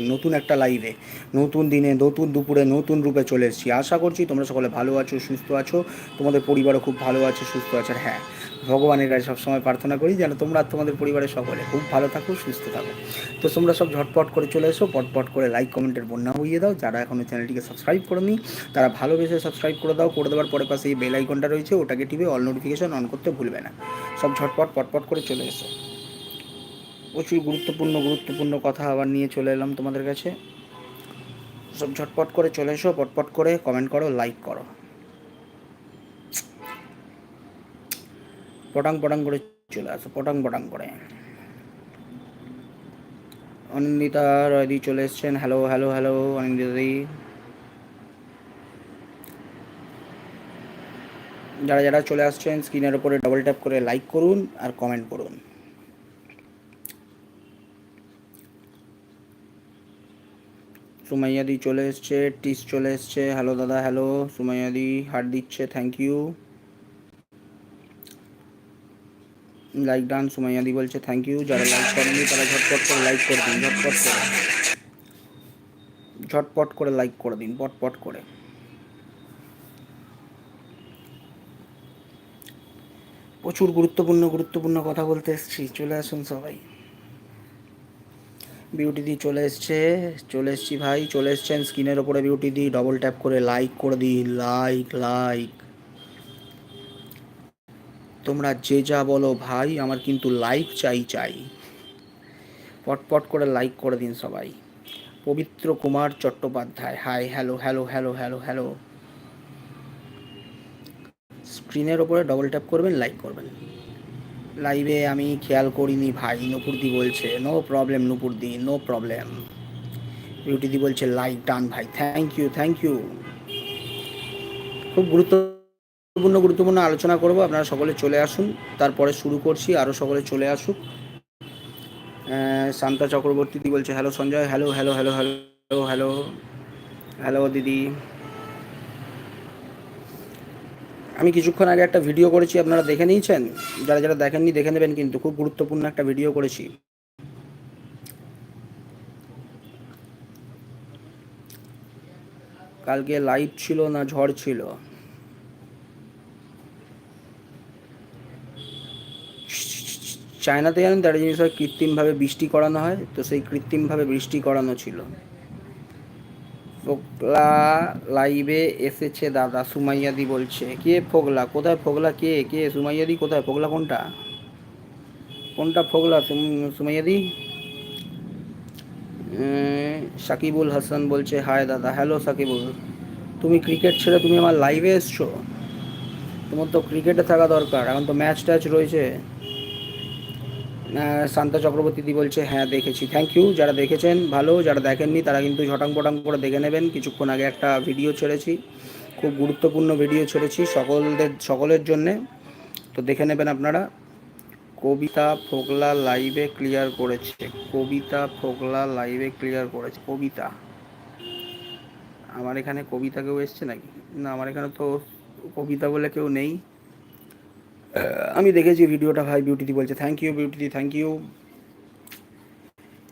নতুন একটা লাইভে নতুন দিনে, নতুন দুপুরে, নতুন রূপে চলে এসেছি। আশা করছি তোমরা সকলে ভালো আছো, সুস্থ আছো, তোমাদের পরিবারও খুব ভালো আছে, সুস্থ আছে। হ্যাঁ ভগবানের কাছে সবসময় প্রার্থনা করি যেন তোমরা তোমাদের পরিবারের সকলে খুব ভালো থাকো, সুস্থ থাকো। তো তোমরা সব ঝটপট করে চলে এসো, পটপট করে লাইক কমেন্টের বন্যা হইয়ে দাও। যারা এখনও চ্যানেলটিকে সাবস্ক্রাইব করনি, তারা ভালোবেসে সাবস্ক্রাইব করে দাও। করে দেওয়ার পরে পাশে এই বেল আইকনটা রয়েছে, ওটাকে টিপে অল নোটিফিকেশন অন করতে ভুলবে না। সব ঝটপট, পটপট করে চলে এসো। প্রচুর গুরুত্বপূর্ণ গুরুত্বপূর্ণ কথা আবার নিয়ে চলে এলাম তোমাদের কাছে। সব ঝটপট করে চলে এসো, পটপট করে কমেন্ট করো লাইক করো। পটাং পটাং করে চলে আসো, পটাং পটাং করে। অনিন্দিতা রয়দি চলে এসছেন। হ্যালো হ্যালো হ্যালো অনিন্দিতা দি। যারা যারা চলে আসছেন স্ক্রিনের উপরে ডবল ট্যাপ করে লাইক করুন আর কমেন্ট করুন। সুমাইয়াদি চলে এসছে, টিস চলে এসছে। হ্যালো দাদা হ্যালো সুমাইয়াদি হার্ট দিচ্ছে থ্যাংক ইউ লাইক ডান সুমাইয়াদি বলছে থ্যাংক ইউ যারা লাইক করেনি, তারা ঝটপট করে লাইক করে দিন, ঝটপট করে। ঝটপট করে লাইক করে দিন, পটপট করে। প্রচুর গুরুত্বপূর্ণ গুরুত্বপূর্ণ কথা বলতে এসেছি। চলে আসুন সবাই। বিউটি দি চলে এসছে, চলে এসছি ভাই, চলে এসছেন স্ক্রিনের ওপরে বিউটি দি ডবল ট্যাপ করে লাইক করে দিন লাইক লাইক তোমরা যে যা বলো ভাই, আমার কিন্তু লাইক চাই চাই। পটপট করে লাইক করে দিন সবাই। Pabitra Kumar Chattopadhyay hi hello hello hello hello hello স্ক্রিনের ওপরে ডবল ট্যাপ করবেন লাইক করবেন। লাইভে আমি খেয়াল করিনি, ভাই। নুপুরদি বলছে নো প্রবলেম নুপুরদি নো প্রবলেম বিউটিদি বলছে লাইক ডান ভাই। থ্যাংক ইউ থ্যাংক ইউ খুব গুরুত্বপূর্ণ গুরুত্বপূর্ণ আলোচনা করব। আপনারা সকলে চলে আসুন। তারপরে শুরু করছি আরও সকলে চলে আসুক। শান্তা চক্রবর্তী বলছে hello Sanjay. Hello hello hello hello hello hello দিদি। আমি কিছুক্ষণ আগে একটা ভিডিও করেছি, আপনারা দেখে নিয়েছেন? যারা যারা দেখেননি দেখে নেবেন কিন্তু খুব গুরুত্বপূর্ণ একটা ভিডিও করেছি। কালকে লাইট ছিল না ঝড় ছিল? চায়নাতে জানেন তো একটা জিনিস হয় কৃত্রিমভাবে বৃষ্টি করানো হয়, তো সেই কৃত্রিমভাবে বৃষ্টি করানো ছিল। ফোকলা লাইভে এসেছে দাদা, সুমাইয়াদি বলছে। কে ফোগলা? কোথায় ফোগলা? কে? কে? সুমাইয়াদি কোথায়? ফোগলা কোনটা? কোনটা ফোগলা, সুম- সুমাইয়াদি? সাকিবুল হাসান বলছে, হায় দাদা, হ্যালো সাকিবুল। তুমি ক্রিকেট ছেড়ে তুমি আমার লাইভে এসছো? তোমার তো ক্রিকেটে থাকা দরকার, এখন তো ম্যাচ ট্যাচ রয়েছে। শান্তা চক্রবর্তী দি বলছে হ্যাঁ দেখেছি। থ্যাংক ইউ যারা দেখেছেন, ভালো। যারা দেখেননি, তারা কিন্তু ঝটাং পটাং করে দেখে নেবেন। কিছুক্ষণ আগে একটা ভিডিও ছেড়েছি। খুব গুরুত্বপূর্ণ ভিডিও ছেড়েছি সকলদের, সকলের জন্যে। তো দেখে নেবেন আপনারা। কবিতা ফোকলা লাইভে ক্লিয়ার করেছে। কবিতা ফোকলা লাইভে ক্লিয়ার করেছে। কবিতা। আমার এখানে কবিতা কেউ এসছে নাকি? না, আমার এখানে তো কবিতা বলে কেউ নেই। আমি দেখেছি ভিডিওটা ভাই বিউটিদি বলছে থ্যাংক ইউ বিউটিদি থ্যাংক ইউ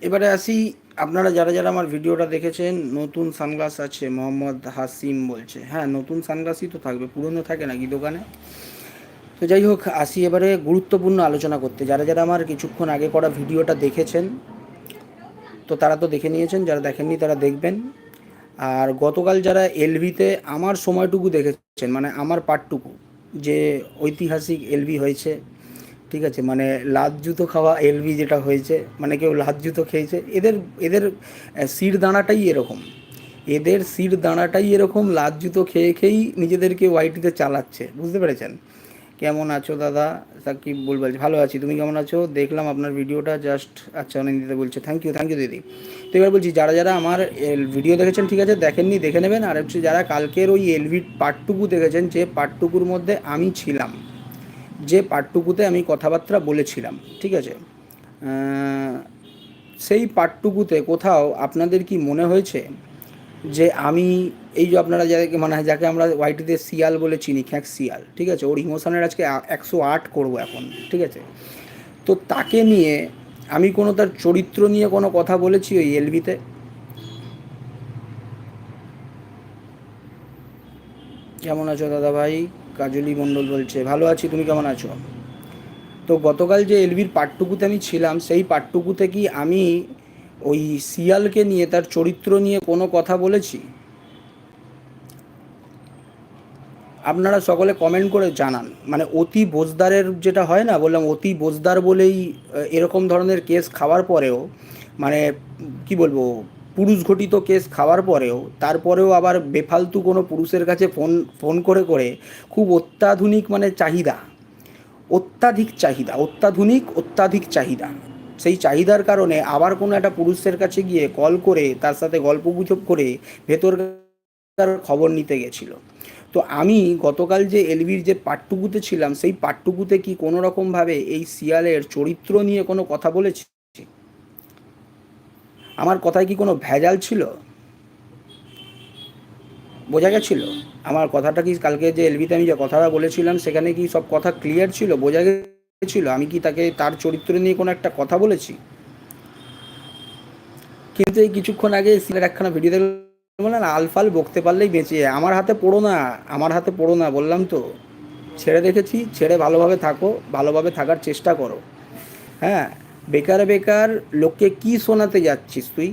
এবারে আসি, আপনারা যারা যারা আমার ভিডিওটা দেখেছেন, নতুন সানগ্লাস আছে, মোহাম্মদ হাসিম বলছে। হ্যাঁ নতুন সানগ্লাসই তো থাকবে, পুরনো থাকে নাকি দোকানে? তো যাই হোক, আসি এবারে গুরুত্বপূর্ণ আলোচনা করতে। যারা যারা আমার কিছুক্ষণ আগে করা ভিডিওটা দেখেছেন, তো তারা তো দেখে নিয়েছেন, যারা দেখেননি তারা দেখবেন। আর গতকাল যারা এলভিতে আমার সময়টুকু দেখেছেন মানে আমার পার্টটুকু যে ঐতিহাসিক এলবি হয়েছে, ঠিক আছে? মানে লাত জুতো খাওয়া এলবি যেটা হয়েছে মানে কেউ লাত জুতো খেয়েছে, এদের এদের সির দানাটাই এরকম। এদের শির দানাটাই এরকম, লাত জুতো খেয়ে খেয়েই নিজেদেরকে ওয়াইটিতে চালাচ্ছে, বুঝতে পেরেছেন? কেমন আছো দাদা? সাকিব বল বলছে ভালো আছি। তুমি কেমন আছো? দেখলাম আপনার ভিডিওটা জাস্ট আচ্ছা অনেক দিতে বলছে। থ্যাংক ইউ থ্যাংক ইউ দিদি। তো এবার বলছি, যারা যারা আমার ভিডিও দেখেছেন, ঠিক আছে, দেখেননি, দেখে নেবেন। আর হচ্ছে যারা কালকের ওই এলভি পার্টটুকু দেখেছেন, যে পার্টটুকুর মধ্যে আমি ছিলাম, যে পার্টটুকুতে আমি কথাবার্তা বলেছিলাম, ঠিক আছে? সেই পার্টটুকুতে কোথাও আপনাদের কি মনে হয়েছে? যে আমি, এই যে আপনারা যাদেরকে মানে যাকে আমরা ওয়াইটিতে শিয়াল বলে চিনি, খ্যাক শিয়াল, ঠিক আছে? ওর ইমোশনের আজকে একশো আট করব এখন, ঠিক আছে? তো তাকে নিয়ে আমি কোনো তার চরিত্র নিয়ে কোনো কথা বলেছি ওই এলবিতে? কেমন আছো দাদা ভাই কাজলি মণ্ডল বলছে, ভালো আছি, তুমি কেমন আছো? তো গতকাল যে এলবির পাটটুকুতে আমি ছিলাম, সেই পাটটুকুতে কি আমি ওই শিয়ালকে নিয়ে, তার চরিত্র নিয়ে কোনো কথা বলেছি? আপনারা সকলে কমেন্ট করে জানান। মানে অতি বোজদারের যেটা হয় না, বললাম অতি বোজদার বলেই এরকম ধরনের কেস খাওয়ার পরেও মানে কি বলব পুরুষ ঘটিত কেস খাওয়ার পরেও, তারপরেও আবার বেফালতু কোনো পুরুষের কাছে ফোন ফোন করে করে খুব অত্যাধুনিক মানে চাহিদা। অত্যাধিক চাহিদা, অত্যাধুনিক, অত্যাধিক চাহিদা। সেই চাহিদার কারণে আবার কোনো একটা পুরুষের কাছে গিয়ে কল করে তার সাথে গল্প গুজব করে ভেতরকার খবর নিতে গেছিল। তো আমি গতকাল যে এলবির যে পাঠটুকুতে ছিলাম, সেই পাঠটুকুতে কি কোনো রকমভাবে এই শিয়ালের চরিত্র নিয়ে কোনো কথা বলেছি? আমার কথায় কি কোনো ভেজাল ছিল? বোঝা গেছিল? আমার কথাটা কি কালকে যে এলবিতে আমি যে কথাটা বলেছিলাম, সেখানে কি সব কথা ক্লিয়ার ছিল? বোঝা গেছিল আমি কি তাকে তার চরিত্র নিয়ে কোনো একটা কথা বলেছি? কিন্তু এই কিছুক্ষণ আগে সিলের একখানা ভিডিও দেখলাম না আলফাল বকতে পারলেই বেঁচে। আমার হাতে পড়ো না, আমার হাতে পড়ো না, বললাম তো। ছেড়ে দেখেছি, ছেড়ে ভালোভাবে থাকো, ভালোভাবে থাকার চেষ্টা করো। হ্যাঁ বেকার বেকার লোককে কি শোনাতে যাচ্ছিস তুই?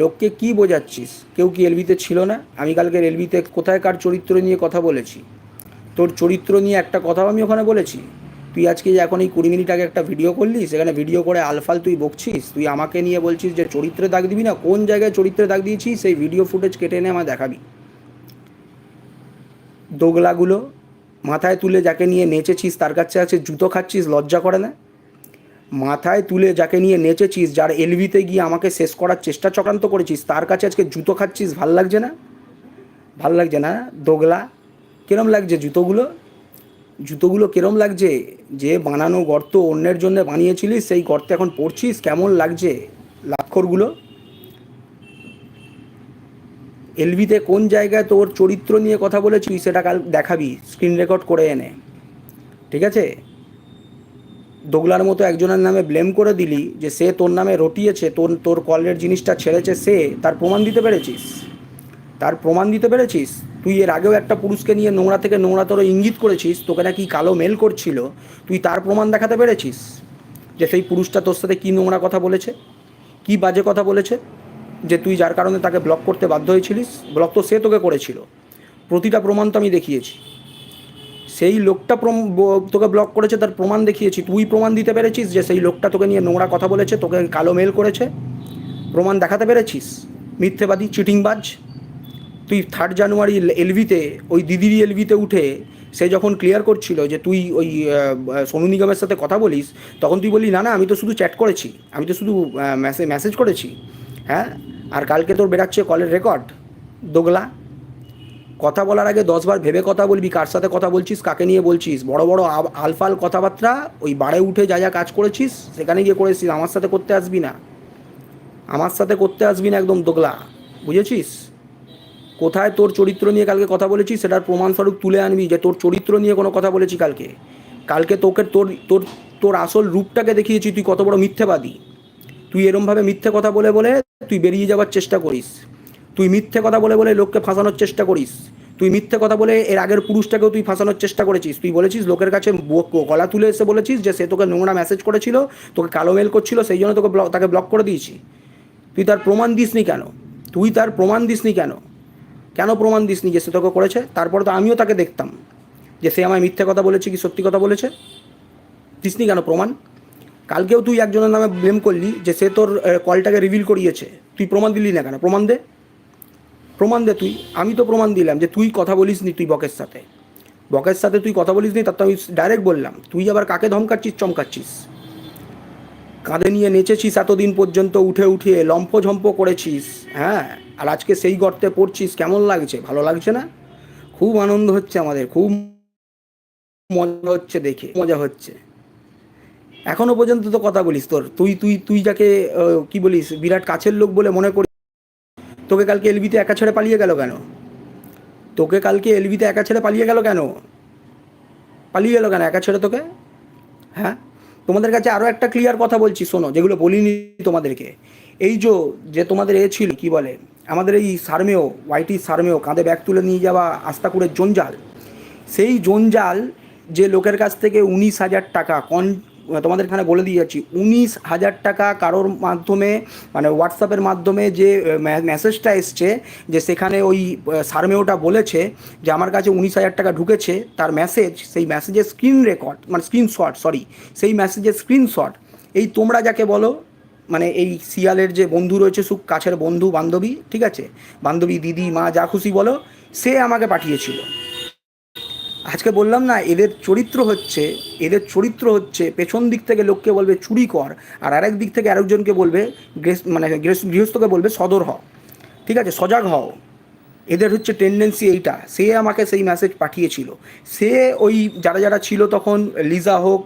লোককে কি বোঝাচ্ছিস? কেউ কি এলবিতে ছিল না? আমি কালকে এলবিতে কোথায় কার চরিত্র নিয়ে কথা বলেছি? তোর চরিত্র নিয়ে একটা কথাও আমি ওখানে বলেছি? তুই আজকে যে এখন এই কুড়ি মিনিট আগে একটা ভিডিও করলি, সেখানে ভিডিও করে আলফাল তুই বকছিস, তুই আমাকে নিয়ে বলছিস যে চরিত্রে দাগ দিবি না, কোন জায়গায় চরিত্রে দাগ দিয়েছিস, সেই ভিডিও ফুটেজ কেটে এনে আমার দেখাবি। দোগলাগুলো মাথায় তুলে যাকে নিয়ে নেচেছিস, তার কাছে আছে জুতো খাচ্ছিস, লজ্জা করে না? মাথায় তুলে যাকে নিয়ে নেচেছিস, যার এলভিতে গিয়ে আমাকে শেষ করার চেষ্টা চক্রান্ত করেছিস, তার কাছে আজকে জুতো খাচ্ছিস, ভালো লাগছে না? ভালো লাগছে না? দোগলা, কিরম লাগছে জুতোগুলো? জুতোগুলো কিরম লাগছে? যে বানানো গর্ত অন্যের জন্য বানিয়েছিলিস সেই গর্তে এখন পড়ছিস কেমন লাগছে লাক্ষরগুলো? এলভিতে কোন জায়গায় তোর চরিত্র নিয়ে কথা বলেছিস সেটা কাল দেখাবি স্ক্রিন রেকর্ড করে এনে। ঠিক আছে? দোগলার মতো একজনের নামে ব্লেম করে দিলি যে সে তোর নামে রটিয়েছে, তোর তোর কলের জিনিসটা ছেড়েছে সে, তার প্রমাণ দিতে পেরেছিস? তার প্রমাণ দিতে পেরেছিস? তুই এর আগেও একটা পুরুষকে নিয়ে নোংরা থেকে নোংরা তোর ইঙ্গিত করেছিস, তোকে নাকি কালো মেল করছিল, তুই তার প্রমাণ দেখাতে পেরেছিস যে সেই পুরুষটা তোর সাথে কী নোংরা কথা বলেছে? কী বাজে কথা বলেছে? যে তুই যার কারণে তাকে ব্লক করতে বাধ্য হয়েছিলিস? ব্লক তো সে তোকে করেছিল। প্রতিটা প্রমাণ তো আমি দেখিয়েছি। সেই লোকটা তোকে ব্লক করেছে, তার প্রমাণ দেখিয়েছি। তুই প্রমাণ দিতে পেরেছিস যে সেই লোকটা তোকে নিয়ে নোংরা কথা বলেছে, তোকে কালো মেল করেছে? প্রমাণ দেখাতে পেরেছিস? মিথ্যেবাদী, চিটিংবাজ? তুই থার্ড জানুয়ারি এলভিতে, ওই দিদির এলভিতে উঠে সে যখন ক্লিয়ার করছিল যে তুই ওই সোনু নিগমের সাথে কথা বলিস, তখন তুই বললি, না না, আমি তো শুধু চ্যাট করেছি। আমি তো শুধু মেসেজ মেসেজ করেছি। হ্যাঁ? আর কালকে তোর বেরাচ্ছে কলের রেকর্ড দোগলা। কথা বলার আগে দশবার ভেবে কথা বলবি, কার সাথে কথা বলছিস, কাকে নিয়ে বলছিস। বড় বড় আলফাল কথাবার্তা, ওই বাড়ে উঠে যা যা কাজ করেছিস, সেখানে গিয়ে করেছিস। আমার সাথে করতে আসবি না। আমার সাথে করতে আসবি না একদম দোগলা। বুঝেছিস? কোথায় তোর চরিত্র নিয়ে কালকে কথা বলেছিস সেটার প্রমাণস্বরূপ তুলে আনবি যে তোর চরিত্র নিয়ে কোনো কথা বলেছি কালকে। কালকে তোকে তোর তোর তোর আসল রূপটাকে দেখিয়েছি, তুই কত বড় মিথ্যেবাদী। তুই এরমভাবে মিথ্যে কথা বলে বলে তুই বেরিয়ে যাওয়ার চেষ্টা করিস। তুই মিথ্যে কথা বলে বলে লোককে ফাঁসানোর চেষ্টা করিস। তুই মিথ্যে কথা বলে এর আগের পুরুষটাকেও তুই ফাঁসানোর চেষ্টা করেছিস। তুই বলেছিস লোকের কাছে গলা তুলে এসে বলেছিস যে সে তোকে নোংরা মেসেজ করেছিল, তোকে কালো মেল করছিল, সেই জন্য তোকে ব্লক তাকে ব্লক করে দিয়েছি। তুই তার প্রমাণ দিসনি কেন? তুই তার প্রমাণ দিসনি কেন? কেন প্রমাণ দিসনি যে সে তোকে করেছে? তারপর তো আমিও তাকে দেখতাম যে সে আমায় মিথ্যে কথা বলেছে কি সত্যি কথা বলেছে। দিসনি কেন প্রমাণ? কালকেও তুই একজনের নামে ব্লেম করলি যে সে তোর কলটাকে রিভিল করিয়েছে। তুই প্রমাণ দিলি না কেন? প্রমাণ দে। প্রমাণ দে তুই। আমি তো প্রমাণ দিলাম যে তুই কথা বলিস নি তুই বকের সাথে। বকের সাথে তুই কথা বলিস নি তার তো আমি ডাইরেক্ট বললাম। তুই আবার কাকে ধমকাচ্ছিস, চমকাচ্ছিস? কাঁধে নিয়ে নেচেছিস এতদিন পর্যন্ত, উঠে উঠে লম্ফঝম্প করেছিস হ্যাঁ? আর আজকে সেই গর্তে পড়ছিস, কেমন লাগছে? ভালো লাগছে না? খুব আনন্দ হচ্ছে আমাদের, খুব মজা হচ্ছে দেখে মজা হচ্ছে। এখনও পর্যন্ত তো কথা বলিস তোর, তুই তুই তুই যাকে কি বলিস, বিরাট কাছের লোক বলে মনে করি, তোকে কালকে এলবিতে একা ছেড়ে পালিয়ে গেল কেন? তোকে কালকে এলবিতে একা ছেড়ে পালিয়ে গেল কেন? পালিয়ে গেল কেন, একা ছেড়ে তোকে? হ্যাঁ? তোমাদের কাছে আরও একটা ক্লিয়ার কথা বলছি, শোনো, যেগুলো বলিনি তোমাদেরকে। এই যে তোমাদের এ ছিল, কি বলে? আমাদের এই সারমেয় ওয়াইটি সারমেয় কাঁধে ব্যাগ তুলে নিয়ে যাওয়া আস্তাকুড়ের জঞ্জাল। সেই জঞ্জাল যে লোকের কাছ থেকে উনিশ হাজার টাকা কন, তোমাদের এখানে বলে দিয়ে যাচ্ছি, উনিশ হাজার টাকা কারোর মাধ্যমে মানে হোয়াটসঅ্যাপের মাধ্যমে যে মেসেজটা এসছে, যে সেখানে ওই সারমেওটা বলেছে যে আমার কাছে উনিশ হাজার টাকা ঢুকেছে, তার মেসেজ সেই মেসেজের স্ক্রিন রেকর্ড মানে স্ক্রিনশট সরি সেই মেসেজের স্ক্রিনশট এই তোমরা যাকে বলো মানে এই শিয়ালের যে বন্ধু রয়েছে সুখ কাছের বন্ধু, বান্ধবী, ঠিক আছে? বান্ধবী, দিদি, মা, যা খুশি বলো, সে আমাকে পাঠিয়েছিল। আজকে বললাম না, এদের চরিত্র হচ্ছে, এদের চরিত্র হচ্ছে, পেছন দিক থেকে লোককে বলবে চুরি কর, আর আরেক দিক থেকে আরেকজনকে বলবে মানে গৃহস্থ- গৃহস্থকে বলবে সদর হও। ঠিক আছে? সজাগ হও। এদের হচ্ছে টেন্ডেন্সি এইটা। সে আমাকে সেই মেসেজ পাঠিয়েছিল। সে ওই যারা যারা ছিল তখন, লিজা হোক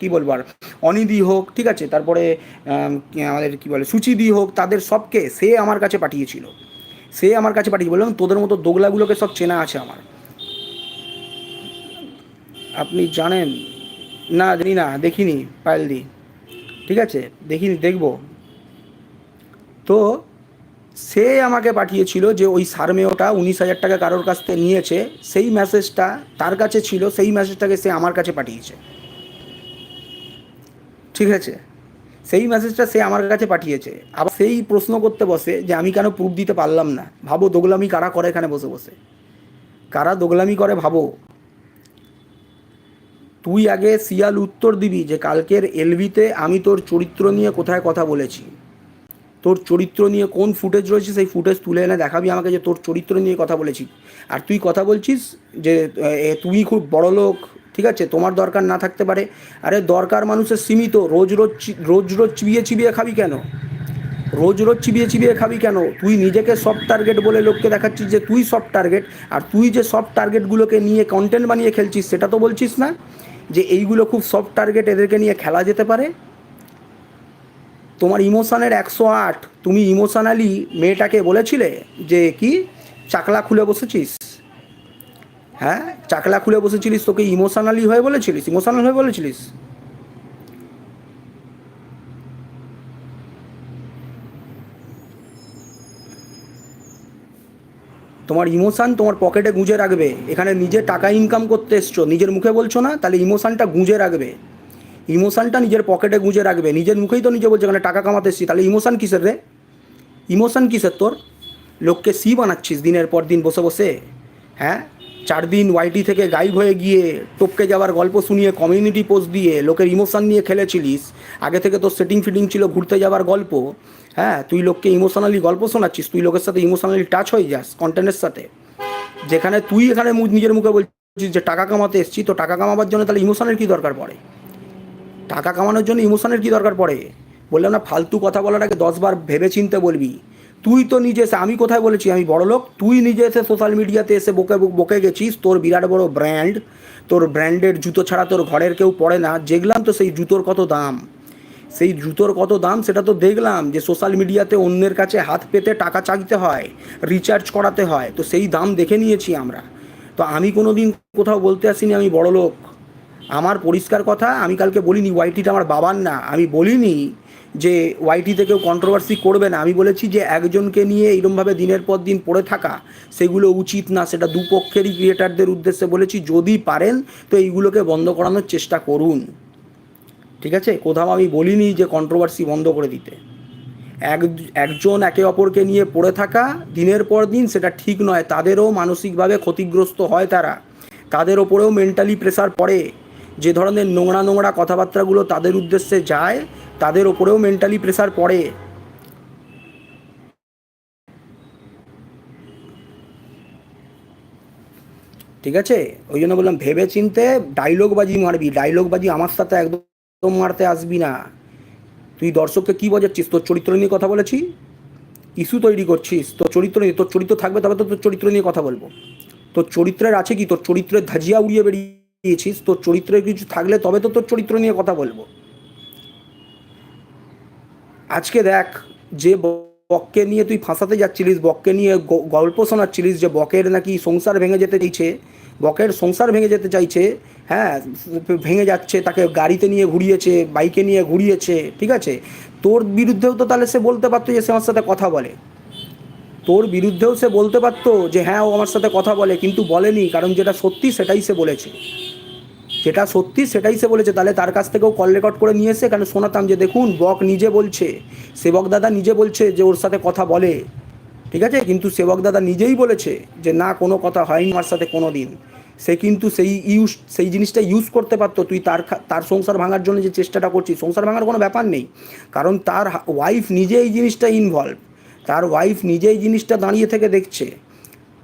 কি বলব আর অনিদি হোক, ঠিক আছে? তারপরে আমাদের কি বলে, সুচিদি হোক, তাদের সবকে সে আমার কাছে পাঠিয়েছিল। সে আমার কাছে পাঠিয়ে বললাম তোদের মতো দোগলাগুলোকে সব চেনা আছে আমার। আপনি জানেন? না, জানি না, দেখিনি পায়েল দি। ঠিক আছে? দেখিনি, দেখব। তো সে আমাকে পাঠিয়েছিল যে ওই সারমেয়টা উনিশ হাজার টাকা কারোর কাছ থেকে নিয়েছে, সেই মেসেজটা তার কাছে ছিল, সেই মেসেজটাকে সে আমার কাছে পাঠিয়েছে। ঠিক আছে? সেই মেসেজটা সে আমার কাছে পাঠিয়েছে। আবার সেই প্রশ্ন করতে বসে যে আমি কেন প্রুফ দিতে পারলাম না? ভাবো দোগলামি কারা করে এখানে বসে বসে? কারা দোগলামি করে ভাবো? তুই আগে সিয়াল উত্তর দিবি যে কালকের এলভিতে আমি তোর চরিত্র নিয়ে কোথায় কথা বলেছি। তোর চরিত্র নিয়ে কোন ফুটেজ রয়েছে সেই ফুটেজ তুলে এনে দেখাবি আমাকে যে তোর চরিত্র নিয়ে কথা বলেছি। আর তুই কথা বলছিস যে তুই খুব বড় লোক, ঠিক আছে? তোমার দরকার না থাকতে পারে। আরে দরকার মানুষের সীমিত। রোজ রোজ রোজ রোজ চিবিয়ে চিবিয়ে খাবি কেন? রোজ রোজ চিবিয়ে চিবিয়ে খাবি কেন? তুই নিজেকে সফট টার্গেট বলে লোককে দেখাচ্ছিস যে তুই সফট টার্গেট আর তুই যে সফট টার্গেটগুলোকে নিয়ে কন্টেন্ট বানিয়ে খেলছিস, সেটা তো বলছিস না যে এইগুলো খুব সফট টার্গেট এদেরকে নিয়ে খেলা যেতে পারে? তোমার ইমোশানের একশো আট, তুমি ইমোশনালি মেয়েটাকে বলেছিলে যে কি? চাকলা খুলে বসেছিস। হ্যাঁ? চাকলা খুলে বসেছিলিস, তোকে ইমোশনালি হয়ে বলেছিলিস? ইমোশনাল হয়ে বলেছিলিস? তোমার ইমোশান তোমার পকেটে গুঁজে রাখবে। এখানে নিজে টাকা ইনকাম করতে এসছো, নিজের মুখে বলছো না, তাহলে ইমোশানটা গুঁজে রাখবে। ইমোশানটা নিজের পকেটে গুঁজে রাখবে। নিজের মুখেই তো নিজে বলছে, এখানে টাকা কামাতে এসছি। তাহলে ইমোশান কিসের রে? ইমোশান কিসের তোর? লোককে সি বানাচ্ছিস দিনের পর দিন বসে বসে? হ্যাঁ? চার দিন ওয়াইটি থেকে গাইব হয়ে গিয়ে টপকে যাওয়ার গল্প শুনিয়ে কমিউনিটি পোস্ট দিয়ে লোকের ইমোশান নিয়ে খেলেছিলিস। আগে থেকে তোর সেটিং ফিটিং ছিল ঘুরতে যাওয়ার গল্প। হ্যাঁ? তুই লোককে ইমোশনালি গল্প শোনাচ্ছিস, তুই লোকের সাথে ইমোশনালি টাচ হয়ে যাস কন্টেন্টের সাথে। যেখানে তুই এখানে নিজের মুখে বলছিস যে, টাকা কামাতে এসছি। তো টাকা কামাবার জন্য তাহলে ইমোশনের কী দরকার পড়ে? টাকা কামানোর জন্য ইমোশনের কী দরকার পড়ে? বললাম, না, ফালতু কথা আগে দশবার ভেবে চিনতে বলবি। তুই তো নিজে এসে, আমি কোথায় বলেছি? আমি বড় লোক। তুই নিজে এসে সোশ্যাল মিডিয়াতে এসে বকে বকে গেছিস। তোর বিরাট বড় ব্র্যান্ড তোর ব্র্যান্ডের জুতো ছাড়া তোর ঘরের কেউ পড়ে না। দেখলাম তো সেই জুতোর কত দাম। সেই জুতোর কত দাম সেটা তো দেখলাম যে সোশ্যাল মিডিয়াতে অন্যের কাছে হাত পেতে টাকা চাইতে হয় রিচার্জ করাতে হয়। তো সেই দাম দেখে নিয়েছি আমরা। তো আমি কোনো দিন কোথাও বলতে আসিনি আমি বড় লোক। আমার পরিষ্কার কথা, আমি কালকে বলিনি ওয়াইটিটা আমার বাবার না, আমি বলিনি যে ওয়াইটিতে কেউ কন্ট্রোভার্সি করবে না। আমি বলেছি যে একজনকে নিয়ে এইরকমভাবে দিনের পর দিন পড়ে থাকা, সেগুলো উচিত না, সেটা দুপক্ষেরই ক্রিয়েটারদের উদ্দেশ্যে বলেছি, যদি পারেন, তো এইগুলোকে বন্ধ করানোর চেষ্টা করুন। ঠিক আছে? কোথাও আমি বলিনি যে কন্ট্রোভার্সি বন্ধ করে দিতে। এক, একজন একে অপরকে নিয়ে পড়ে থাকা, দিনের পর দিন সেটা ঠিক নয়, তাদেরও মানসিকভাবে ক্ষতিগ্রস্ত হয় তারা। তাদের ওপরেও মেন্টালি প্রেসার পড়ে। যে ধরনের নোংরা নোংরা কথাবার্তাগুলো তাদের উদ্দেশ্যে যায়, তাদের ওপরেও মেন্টালি প্রেসার পড়ে। ঠিক আছে? ওই জন্য বললাম ভেবে চিনতে ডায়লগ বাজি মারবি। ডায়লগ বাজি আমার সাথে একদম মারতে আসবি না। তুই দর্শককে কি বোঝাচ্ছিস? তোর চরিত্র নিয়ে কথা বলেছি? ইস্যু তৈরি করছিস? তোর চরিত্র নিয়ে তোর চরিত্র থাকবে, তবে তো তোর চরিত্র নিয়ে কথা বলব। তোর চরিত্রের আছে কি? তোর চরিত্রের ধাজিয়া উড়িয়ে বেরিয়েছিস তোর চরিত্রের কিছু থাকলে তবে তো তোর চরিত্র নিয়ে কথা বলব। আজকে দেখ, যে বককে নিয়ে তুই ফাঁসাতে যাচ্ছিলিস, বককে নিয়ে গল্প শোনাচ্ছিলিস যে বকের নাকি সংসার ভেঙে যেতে চাইছে, বকের সংসার ভেঙে যেতে চাইছে হ্যাঁ ভেঙে যাচ্ছে, তাকে গাড়িতে নিয়ে ঘুরিয়েছে, বাইকে নিয়ে ঘুরিয়েছে, ঠিক আছে? তোর বিরুদ্ধেও তো তাহলে সে বলতে পারতো যে সে আমার সাথে কথা বলে। তোর বিরুদ্ধেও সে বলতে পারতো যে হ্যাঁ ও আমার সাথে কথা বলে, কিন্তু বলেনি, কারণ যেটা সত্যি সেটাই সে বলেছে। যেটা সত্যি সেটাই সে বলেছে, তাহলে তার কাছ থেকেও কল রেকর্ড করে নিয়ে এসে কেন শোনাতাম যে দেখুন, বক নিজে বলছে, সেবক দাদা নিজে বলছে যে ওর সাথে কথা বলে, ঠিক আছে? কিন্তু সেবক দাদা নিজেই বলেছে যে না, কোনো কথা হয়নি আমার সাথে কোনো দিন সে কিন্তু সেই ইউজ সেই জিনিসটা ইউজ করতে পারতো, তুই তার তার সংসার ভাঙার জন্য যে চেষ্টাটা করছিস, সংসার ভাঙার কোনো ব্যাপার নেই। কারণ তার ওয়াইফ নিজে এই জিনিসটা ইনভলভ তার ওয়াইফ নিজেই জিনিসটা দাঁড়িয়ে থেকে দেখছে।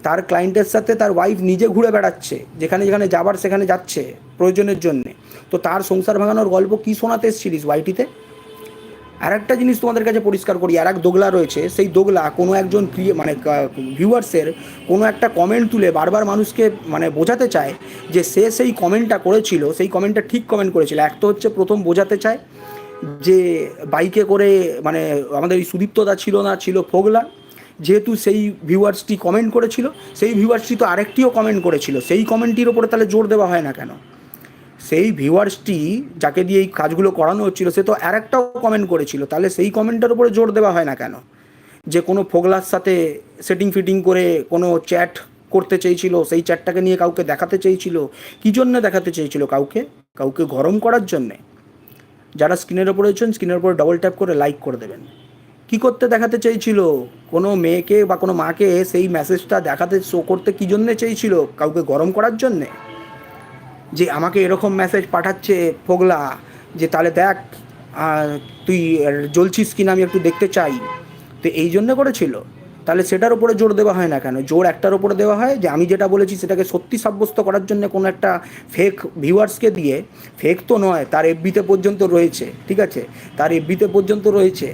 তার ক্লায়েন্টের সাথে তার ওয়াইফ নিজে ঘুরে বেড়াচ্ছে, যেখানে যেখানে যাবার সেখানে যাচ্ছে প্রয়োজনের জন্যে। তো তার সংসার ভাঙানোর গল্প কী শোনাতে এসেছিলিস ওয়াইটিতে আর একটা জিনিস তোমাদের কাছে পরিষ্কার করি, আর এক দোগলা রয়েছে, সেই দোগলা কোনো একজন ক্রিয়ে মানে ভিউয়ার্সের কোনো একটা কমেন্ট তুলে বারবার মানুষকে মানে বোঝাতে চায় যে সে সেই কমেন্টটা করেছিল, সেই কমেন্টটা ঠিক কমেন্ট করেছিল। এক তো হচ্ছে প্রথম বোঝাতে চায় যে বাইকে করে মানে আমাদের এই সুদীপ্তদা ছিল না, ছিল ফোগলা। যেহেতু সেই ভিউয়ার্সটি কমেন্ট করেছিল, সেই ভিউয়ার্সটি তো আরেকটিও কমেন্ট করেছিল। সেই কমেন্টটির ওপরে তাহলে জোর দেওয়া হয় না কেন? সেই ভিউয়ার্সটি যাকে দিয়ে এই কাজগুলো করানো হচ্ছিল, সে তো আর একটাও কমেন্ট করেছিল। তাহলে সেই কমেন্টের উপরে জোর দেওয়া হয় না কেন? যে কোনো ফোগলার সাথে সেটিং ফিটিং করে কোনো চ্যাট করতে চেয়েছিল, সেই চ্যাটটাকে নিয়ে কাউকে দেখাতে চেয়েছিল। কী জন্য দেখাতে চেয়েছিল কাউকে? কাউকে গরম করার জন্যে। যারা স্ক্রিনের ওপরে রয়েছেন, স্ক্রিনের উপরে ডবল ট্যাপ করে লাইক করে দেবেন। কি করতে দেখাতে চেয়েছিল? কোনো মেয়েকে বা কোনো মাকে সেই মেসেজটা দেখাতে শো করতে কী জন্যে চেয়েছিল? কাউকে গরম করার জন্যে? যে আমাকে এরকম মেসেজ পাঠাচ্ছে ফোগলা, যে তাহলে দেখ তুই জ্বলছিস কিনা আমি একটু দেখতে চাই। তো এই জন্য করেছিল। তাহলে সেটার উপরে জোর দেওয়া হয় না কেন? জোর একটার উপরে দেওয়া হয় যে আমি যেটা বলেছি সেটাকে সত্যি সাব্যস্ত করার জন্য কোনো একটা ফেক ভিউয়ার্সকে দিয়ে ফেক তো নয়, তার এফবিতে পর্যন্ত রয়েছে, ঠিক আছে? তার এফবিতে পর্যন্ত রয়েছে।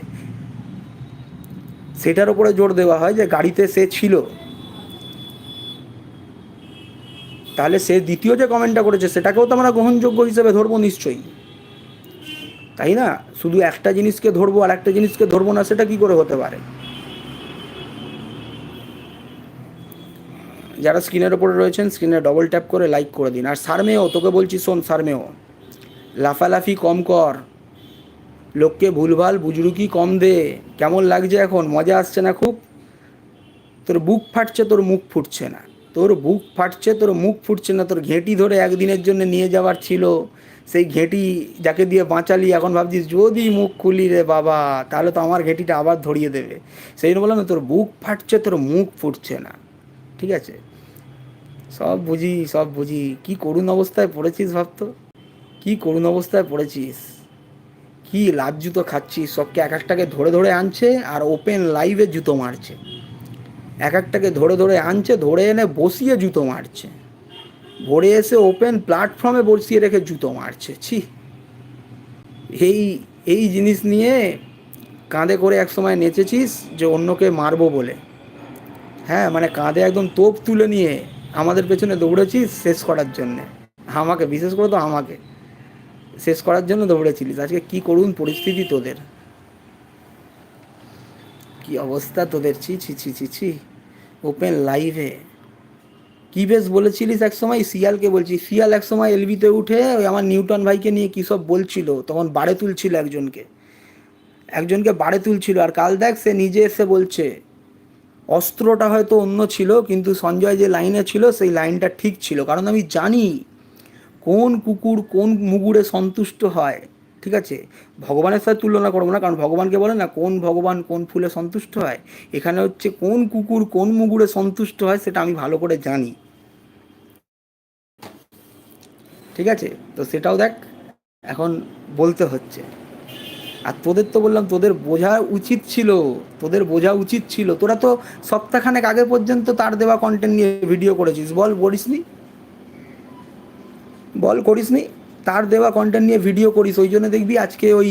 সেটার উপরে জোর দেওয়া হয় যে গাড়িতে সে ছিল। তাহলে সে দ্বিতীয় যে কমেন্টটা করেছে, সেটাকেও তো আমরা গ্রহণযোগ্য হিসেবে ধরবো নিশ্চয়ই। তাই না? শুধু একটা জিনিসকে ধরবো আর একটা জিনিসকে ধরবো না, সেটা কি করে হতে পারে? যারা স্ক্রিনের ওপরে রয়েছেন, স্ক্রিনে ডবল ট্যাপ করে লাইক করে দিন। আর সারমেও তোকে বলছি শোন সারমেও লাফালাফি কম কর। লোককে ভুলভাল বুজরুকি কম দে। কেমন লাগছে এখন? মজা আসছে না খুব? তোর বুক ফাটছে, তোর মুখ ফুটছে না। তোর বুক ফাটছে, তোর মুখ ফুটছে না। তোর ঘেঁটি ধরে একদিনের জন্য নিয়ে যাওয়ার ছিল। সেই ঘেঁটি যাকে দিয়ে বাঁচালি, এখন ভাবছিস, যদি মুখ খুলি রে বাবা, তাহলে তো আমার ঘেঁটিটা আবার ধরিয়ে দেবে। সেই জন্য বললাম তোর বুক ফাটছে, তোর মুখ ফুটছে না। ঠিক আছে? সব বুঝি সব বুঝি। কি করুণ অবস্থায় পড়েছিস ভাবতো? কি করুণ অবস্থায় পড়েছিস? কি লাভ জুতো খাচ্ছিস? সবকে এক একটাকে ধরে ধরে আনছে আর ওপেন লাইভে জুতো মারছে। এক একটাকে ধরে ধরে আনছে, ধরে এনে বসিয়ে জুতো মারছে। ভরে এসে ওপেন প্ল্যাটফর্মে বসিয়ে রেখে জুতো মারছে। ছি। এই এই জিনিস নিয়ে কাঁধে করে এক সময় নেচেছিস যে অন্যকে মারবো বলে। হ্যাঁ মানে কাঁধে একদম তোপ তুলে নিয়ে আমাদের পেছনে দৌড়েছিস, শেষ করার জন্যে। আমাকে, বিশেষ করে তো আমাকে। শেষ করার জন্য দৌড়েছিলিস। আজকে কি করুন পরিস্থিতি তোদের। কি অবস্থা তোদের? ছি ছি ছি ছি ছি। ওপেন লাইভে কি বেশ বলেছিলিস এক সময় শিয়ালকে বলছি, শিয়াল এক সময় এলবিতে উঠে ওই আমার নিউটন ভাইকে নিয়ে কী সব বলছিল? তখন বাড়ে তুলছিল একজনকে। একজনকে বাড়ে তুলছিল। আর কাল দেখ সে নিজে এসে বলছে অস্ত্রটা হয়তো অন্য ছিল, কিন্তু সঞ্জয় যে লাইনে ছিল, সেই লাইনটা ঠিক ছিল। কারণ আমি জানি কোন কুকুর কোন মুগুরে সন্তুষ্ট হয়, ঠিক আছে? ভগবানের সাথে তুলনা করব না, কারণ ভগবানকে বলে না কোন ভগবান কোন ফুলে সন্তুষ্ট হয়। এখানে হচ্ছে কোন কুকুর কোন মুগুরে সন্তুষ্ট হয়, সেটা আমি ভালো করে জানি। ঠিক আছে? তো সেটাও দেখ, এখন বলতে হচ্ছে। আর তোদের তো বললাম, তোদের বোঝা উচিত ছিল, তোদের বোঝা উচিত ছিল। তোরা তো সপ্তাহখানেক আগে পর্যন্ত তার দেওয়া কন্টেন্ট নিয়ে ভিডিও করেছিস। বল বলিসনি বল, করিসনি? তার দেওয়া কন্টেন্ট নিয়ে ভিডিও করিস। ওই জন্য দেখবি আজকে ওই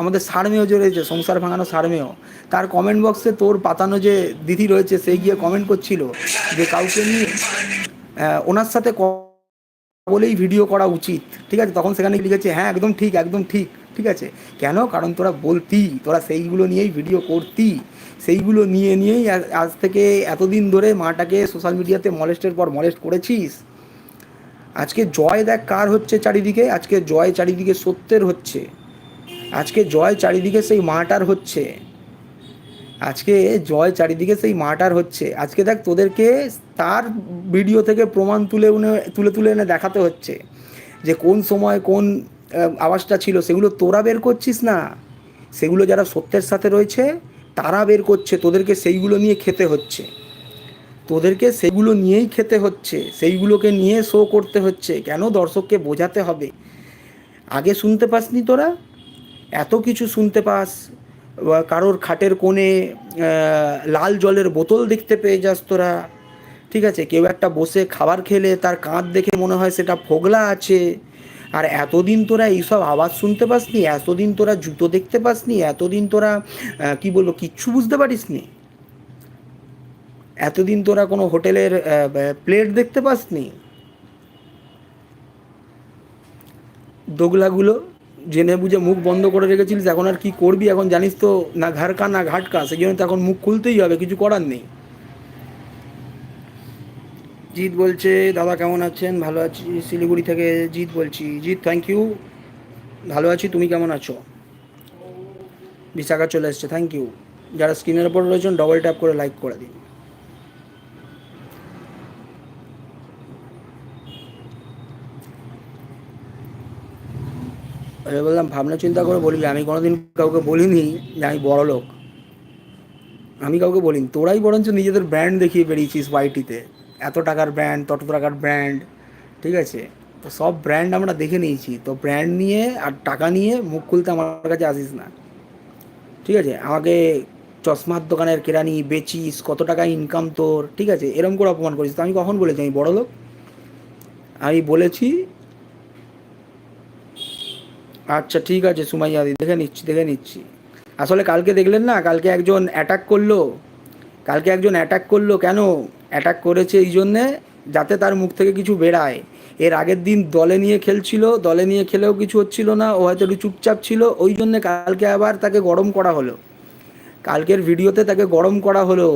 আমাদের সারমেয় যে রয়েছে, সংসার ভাঙানো সারমেয়, তার কমেন্ট বক্সে তোর পাতানো যে দিদি রয়েছে, সে গিয়ে কমেন্ট করছিল যে কাউকে নিয়ে ওনার সাথে বলেই ভিডিও করা উচিত। ঠিক আছে? তখন সেখানে লিখেছে হ্যাঁ একদম ঠিক একদম ঠিক। ঠিক আছে? কেন? কারণ তোরা বলতি, তোরা সেইগুলো নিয়েই ভিডিও করতি। সেইগুলো নিয়ে নিয়েই আজ- থেকে এতদিন ধরে মাটাকে সোশ্যাল মিডিয়াতে মলেস্টের পর মলেস্ট করেছিস? আজকে জয় দেখ কার হচ্ছে চারিদিকে, আজকে জয় চারিদিকে সত্যের হচ্ছে। আজকে জয় চারিদিকে সেই মাটার হচ্ছে। আজকে জয় চারিদিকে সেই মাটার হচ্ছে। আজকে দেখ তোদেরকে তার ভিডিও থেকে প্রমাণ তুলে উনে, তুলে তুলে এনে দেখাতে হচ্ছে। যে কোন সময় কোন আওয়াজটা ছিল, সেগুলো তোরা বের করছিস না? সেগুলো যারা সত্যের সাথে রয়েছে, তারা বের করছে, তোদেরকে সেইগুলো নিয়ে খেতে হচ্ছে। তোদেরকে সেগুলো নিয়েই খেতে হচ্ছে, সেইগুলোকে নিয়ে শো করতে হচ্ছে। কেন দর্শককে বোঝাতে হবে? আগে শুনতে পাসনি তোরা? এত কিছু শুনতে পাস। কারোর খাটের কোণে লাল জলের বোতল দেখতে পেয়ে যাস তোরা। ঠিক আছে, কেউ একটা বসে খাবার খেলে, তার কাঁধ দেখে মনে হয় সেটা ফোগলা আছে। আর এতদিন তোরা এইসব আওয়াজ শুনতে পাসনি? এতদিন তোরা জুতো দেখতে পাসনি? এতদিন তোরা কি বলব, কিচ্ছু বুঝতে পারিসনি? এতদিন তোরা কোনো হোটেলের প্লেট দেখতে পাসনি? দোগলাগুলো জেনে বুঝে মুখ বন্ধ করে রেখেছিলিস, এখন আর কি করবি? এখন জানিস তো, না ঘাড়কা না ঘাটকা সেই জন্য তো এখন মুখ খুলতেই হবে, কিছু করার নেই। জিৎ বলছে, দাদা কেমন আছেন? ভালো আছি, শিলিগুড়ি থেকে জিৎ বলছি। জিৎ থ্যাংক ইউ ভালো আছি, তুমি কেমন আছো? বিশাখা চলে এসছে থ্যাংক ইউ যারা স্ক্রিনের ওপর রয়েছেন ডবল ট্যাপ করে লাইক করে দিন। আমি বললাম, ভাবনা চিন্তা করে বলি আমি কোনোদিন কাউকে বলিনি যে আমি বড় লোক। আমি কাউকে বলিনি, তোরাই বরঞ্চ নিজেদের ব্র্যান্ড দেখিয়ে বেরিয়েছিস ওয়াইটিতে এত টাকার ব্র্যান্ড তত টাকার ব্র্যান্ড ঠিক আছে? তো সব ব্র্যান্ড আমরা দেখে নিয়েছি। তো ব্র্যান্ড নিয়ে আর টাকা নিয়ে মুখ খুলতে আমার কাছে আসিস না। ঠিক আছে? আমাকে চশমার দোকানের কেরানি, বেচিস, কত টাকা ইনকাম তোর, ঠিক আছে? এরকম করে অপমান করিস। তো আমি কখন বলেছি? আমি বড় লোক? আমি বলেছি আচ্ছা ঠিক আছে সুমাইয়াদি দেখে নিচ্ছি দেখে নিচ্ছি। আসলে কালকে দেখলেন না? কালকে একজন অ্যাটাক করল। কালকে একজন অ্যাটাক করল। কেন? অ্যাটাক করেছে এই জন্যে যাতে তার মুখ থেকে কিছু বেরায়। এর আগের দিন দলে নিয়ে খেলছিল, দলে নিয়ে খেলেও কিছু হচ্ছিল না, ও হয়তো একটু চুপচাপ ছিল, ওই জন্যে কালকে আবার তাকে গরম করা হলো। কালকের ভিডিওতে তাকে গরম করা হলো।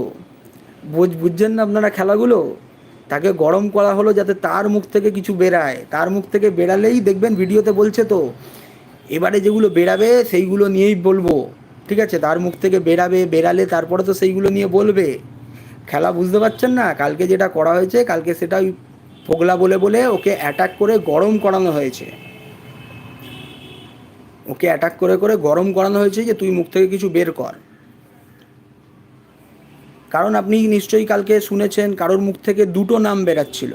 বুঝ, বুঝছেন না আপনারা খেলাগুলো? তাকে গরম করা হলো যাতে তার মুখ থেকে কিছু বেরায়। তার মুখ থেকে বেরালেই দেখবেন ভিডিওতে বলছে তো, এবারে যেগুলো বেরাবে সেইগুলো নিয়েই বলব। ঠিক আছে, তার মুখ থেকে বেরাবে, বেরালে তারপরে তো সেইগুলো নিয়ে বলবে। খেলা বুঝতে পারছেন না, কালকে যেটা করা হয়েছে, কালকে সেটা ওই পোগলা বলে বলে ওকে অ্যাটাক করে গরম করানো হয়েছে। ওকে অ্যাটাক করে করে গরম করানো হয়েছে যে তুই মুখ থেকে কিছু বের কর। কারণ আপনি নিশ্চয়ই কালকে শুনেছেন, কারোর মুখ থেকে দুটো নাম বেরাচ্ছিল।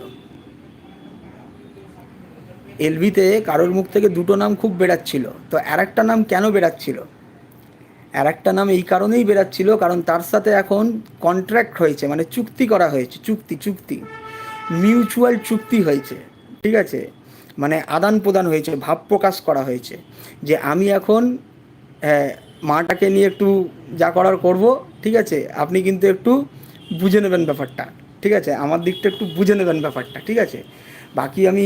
এলভিতে কারোর মুখ থেকে দুটো নাম খুব বেরাচ্ছিল। তো আর একটা নাম কেন বেরাচ্ছিল? আর একটা নাম এই কারণেই বেরাচ্ছিল কারণ তার সাথে এখন কন্ট্রাক্ট হয়েছে মানে চুক্তি করা হয়েছে চুক্তি চুক্তি মিউচুয়াল চুক্তি হয়েছে ঠিক আছে? মানে আদান প্রদান হয়েছে ভাব প্রকাশ করা হয়েছে যে আমি এখন হ্যাঁ, মাটাকে নিয়ে একটু যা করার করব ঠিক আছে? আপনি কিন্তু একটু বুঝে নেবেন ব্যাপারটা ঠিক আছে? আমার দিকটা একটু বুঝে নেবেন ব্যাপারটা ঠিক আছে? বাকি আমি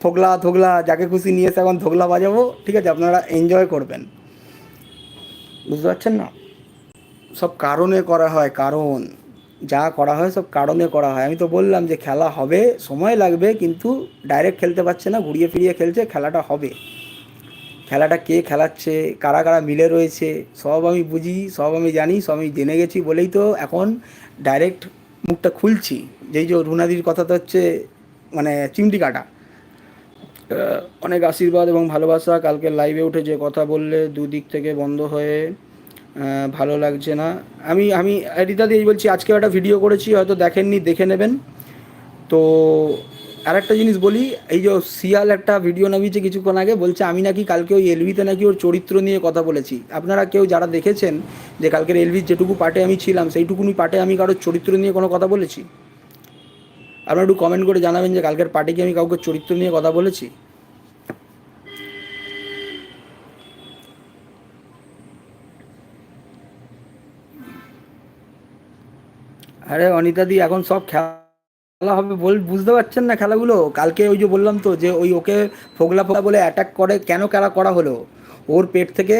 থোগলা থোগলা যাকে খুশি নিয়ে এসে এখন থোগলা বাজাবো ঠিক আছে? আপনারা এনজয় করবেন। বুঝতে পারছেন না? সব কারণে করা হয়, কারণ যা করা হয় সব কারণে করা হয়। আমি তো বললাম যে খেলা হবে, সময় লাগবে, কিন্তু ডাইরেক্ট খেলতে পারছে না, ঘুরিয়ে ফিরিয়ে খেলছে, খেলাটা হবে। খেলাটা কে খেলাচ্ছে, কারা কারা মিলে রয়েছে, সব আমি বুঝি, সব আমি জানি, সব আমি জেনে গেছি বলেই তো এখন ডাইরেক্ট মুখটা খুলছি। যেই যে রুনাদির কথা তো হচ্ছে মানে চিমটি কাটা। অনেক আশীর্বাদ এবং ভালোবাসা। কালকে লাইভে উঠে যে কথা বললে, দুদিক থেকে বন্ধ হয়ে ভালো লাগছে না। আমি আমি রিতাদি এই বলছি আজকে একটা ভিডিও করেছি, হয়তো দেখেননি, দেখে নেবেন। তো আর একটা জিনিস বলি, এই যে সিয়াল একটা ভিডিও নামিয়েছে কিছুক্ষণ আগে, বলছে, আমি নাকি কালকে ওই এলভিতে নাকি ওর চরিত্র নিয়ে কথা বলেছি। আপনারা কেউ যারা দেখেছেন যে, কালকের এলভির যেটুকু পার্টে আমি ছিলাম, সেইটুকুনি পার্টে আমি কারোর চরিত্র নিয়ে কোনো কথা বলেছি? আপনারা একটু কমেন্ট করে জানাবেন যে কালকের পার্টি কি আমি কাউকে চরিত্র নিয়ে কথা বলেছি? আরে অনিতাদি এখন সব খেলা হবে বল, বুঝতে পারছেন না খেলাগুলো? কালকে ওই যে বললাম তো যে ওই ওকে ফোগলা ফোগলা বলে অ্যাটাক করে, কেন খেলা করা হলো? ওর পেট থেকে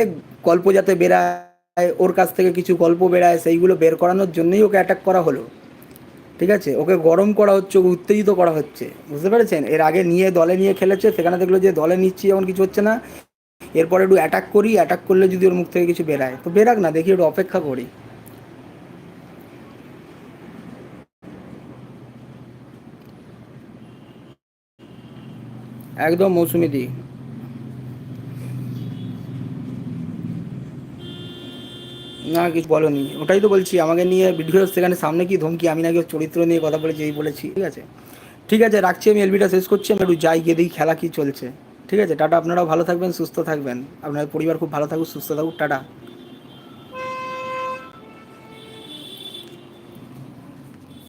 গল্প যাতে বেরায়, ওর কাছ থেকে কিছু গল্প বেরায়, সেইগুলো বের করানোর জন্যই ওকে অ্যাটাক করা হলো। ঠিক আছে? ওকে গরম করা হচ্ছে, ওকে উত্তেজিত করা হচ্ছে। বুঝতে পেরেছেন? এর আগে নিয়ে, দলে নিয়ে খেলেছে, সেখানে দেখল যে দলে নিচ্ছি যেমন কিছু হচ্ছে না। এরপরে একটু অ্যাটাক করি অ্যাটাক করলে যদি ওর মুখ থেকে কিছু বেরায়। তো বেরাক না, দেখি একটু অপেক্ষা করি। একদম মৌসুমি দি। না, কিছু বলনি। ওটাই তো বলছি, আমাকে নিয়ে ভিডিও সেখানে সামনে কি ধমকি, আমি নাকি চরিত্র নিয়ে কথা বলেছি, এই বলেছি। ঠিক আছে? ঠিক আছে, রাখছি আমি, এলবিটা শেষ করছি, আমি একটু যাই, গিয়ে দেখি খেলা কী চলছে। ঠিক আছে? টাটা, আপনারাও ভালো থাকবেন, সুস্থ থাকবেন। আপনার পরিবার খুব ভালো থাকুক, সুস্থ থাকুক, টাটা।